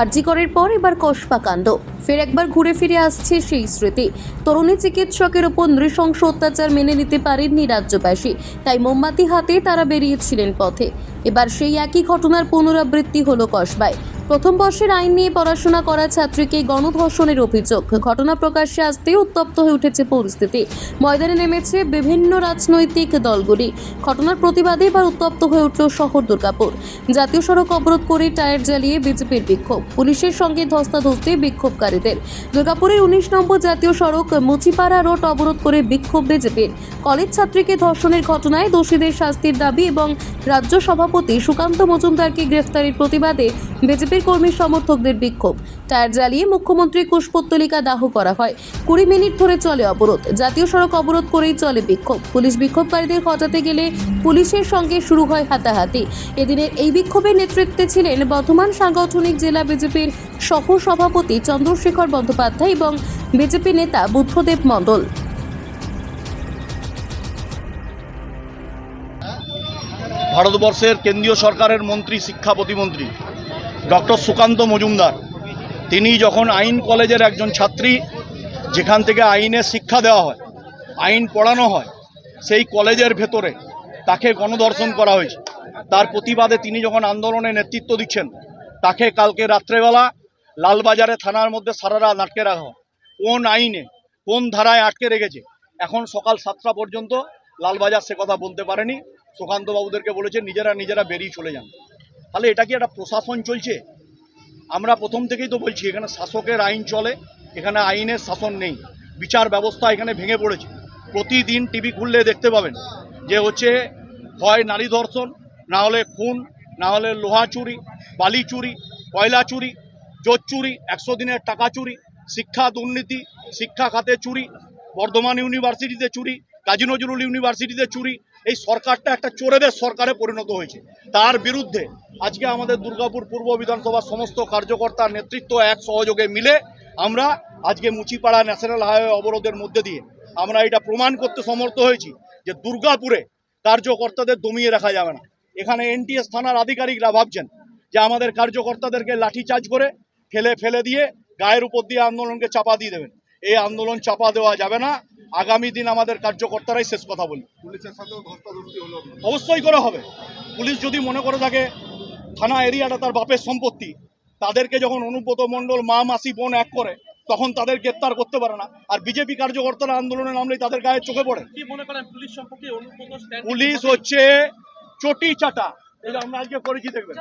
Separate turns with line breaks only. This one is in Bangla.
আরজিকরের পর এবার কসবা কাণ্ড। ফের একবার ঘুরে ফিরে আসছে সেই স্মৃতি। তরুণী চিকিৎসকের ওপর নৃশংস অত্যাচার মেনে নিতে পারেননি রাজ্যবাসী, তাই মোমবাতি হাতে তারা বেরিয়েছিলেন পথে। এবার সেই একই ঘটনার পুনরাবৃত্তি হলো কসবায়। প্রথম বর্ষের আইন নিয়ে পড়াশোনা করা ছাত্রীকে গণধর্ষণের অভিযোগ। ঘটনা প্রকাশ্যে আসতেই উত্তপ্ত হয়ে উঠেছে পরিস্থিতি। ময়দানে নেমেছে বিভিন্ন রাজনৈতিক দলগুলি। ঘটনার প্রতিবাদে এবার উত্তপ্ত হয়ে উঠল শহর দুর্গাপুর। জাতীয় সড়ক অবরোধ করে টায়ার জ্বালিয়ে বিজেপির বিক্ষোভ। পুলিশের সঙ্গে ধস্তাধস্তি বিক্ষোভকারীদের দুর্গাপুরের উনিশ নম্বর জাতীয় সড়ক মুচিপাড়া রোড অবরোধ করে বিক্ষোভ বিজেপির কলেজ ছাত্রীকে ধর্ষণের ঘটনায় দোষীদের শাস্তির দাবি এবং রাজ্য সভাপতি সুকান্ত মজুমদারকে গ্রেফতারের প্রতিবাদে বিজেপির কর্মী সমর্থকদের বিক্ষোভ। টায়ার জ্বালিয়ে মুখ্যমন্ত্রী কুশপুত্তলিকা দাহ করা হয়। কুড়ি মিনিট ধরে চলে অবরোধ। জাতীয় সড়ক অবরোধ করেই চলে বিক্ষোভ। পুলিশ বিক্ষোভকারীদের হটাতে গেলে পুলিশের সঙ্গে শুরু হয় হাতাহাতি। এদিনের এই বিক্ষোভের নেতৃত্বে ছিলেন বর্ধমান সাংগঠনিক জেলা বিজেপির সহ সভাপতি চন্দ্রশেখর বন্দ্যোপাধ্যায় এবং বিজেপি নেতা বুদ্ধদেব মণ্ডল।
ভারতবর্ষের কেন্দ্রীয় সরকারের মন্ত্রী, শিক্ষা প্রতিমন্ত্রী। ডক্টর সুকান্ত মজুমদার। তিনি যখন আইন কলেজের একজন ছাত্রী, যেখান থেকে আইনে শিক্ষা দেওয়া হয়, আইন পড়ানো হয়, সেই কলেজের ভেতরে তাকে গণধর্ষণ করা হয়েছে। তার প্রতিবাদে তিনি যখন আন্দোলনে নেতৃত্ব দিচ্ছেন, তাকে কালকে রাত্রেবেলা লালবাজারে থানার মধ্যে সারা রাত আটকে রাখা হয়। কোন আইনে, কোন ধারায় আটকে রেখেছে? এখন সকাল সাতটা পর্যন্ত লালবাজার সে কথা বলতে পারেনি। সুকান্তবাবুদেরকে বলেছে, নিজেরা নিজেরা বেরিয়ে চলে যান। তাহলে এটা কি একটা প্রশাসন চলছে? আমরা প্রথম থেকেই তো বলছি, এখানে শাসকের আইন চলে, এখানে আইনের শাসন নেই। বিচার ব্যবস্থা এখানে ভেঙে পড়েছে। প্রতিদিন টিভি খুললে দেখতে পাবেন যে হচ্ছে হয় নারী ধর্ষণ, না হলে খুন, না হলে লোহা চুরি, বালি চুরি, কয়লা চুরি, জোর চুরি, একশো দিনের টাকা চুরি, শিক্ষা দুর্নীতি, শিক্ষা খাতে চুরি, বর্ধমান ইউনিভার্সিটিতে চুরি কাজী নজরুল ইউনিভার্সিটিতে চুরি। এই সরকারটা একটা চোরেদের সরকারে পরিণত হয়েছে। তার বিরুদ্ধে আজকে আমাদের দুর্গাপুর পূর্ব বিধানসভার সমস্ত কার্যকর্তার নেতৃত্ব এক সহযোগে মিলে আমরা আজকে মুচিপাড়া ন্যাশনাল হাইওয়ে অবরোধের মধ্যে দিয়ে আমরা এটা প্রমাণ করতে সমর্থ হয়েছি যে দুর্গাপুরে কার্যকর্তাদের দমিয়ে রাখা যাবে না। এখানে এনটিএস থানার আধিকারিকরা ভাবছেন যে আমাদের কার্যকর্তাদেরকে লাঠিচার্জ করে ফেলে ফেলে দিয়ে গায়ের উপর দিয়ে আন্দোলনকে চাপা দিয়ে দেবেন। এই আন্দোলন চাপা দেওয়া যাবে না। আগামী দিন আমাদের কার্যকর্তারাই শেষ কথা বলি। অবশ্যই করা হবে। পুলিশ যদি মনে করে থাকে থানা এরিয়াটা তার বাপের সম্পত্তি তাদেরকে যখন অনুব্রত মণ্ডল মা মাসি বোন এক করে তখন তাদের গ্রেপ্তার করতে পারে না। আর বিজেপি কার্যকর্তারা আন্দোলনে নামলেই তাদের গায়ে চোখে পড়ে।
কি মনে করেন
পুলিশ হচ্ছে চটি চাটা। এটা আমরা আজকে করেছি দেখবেন।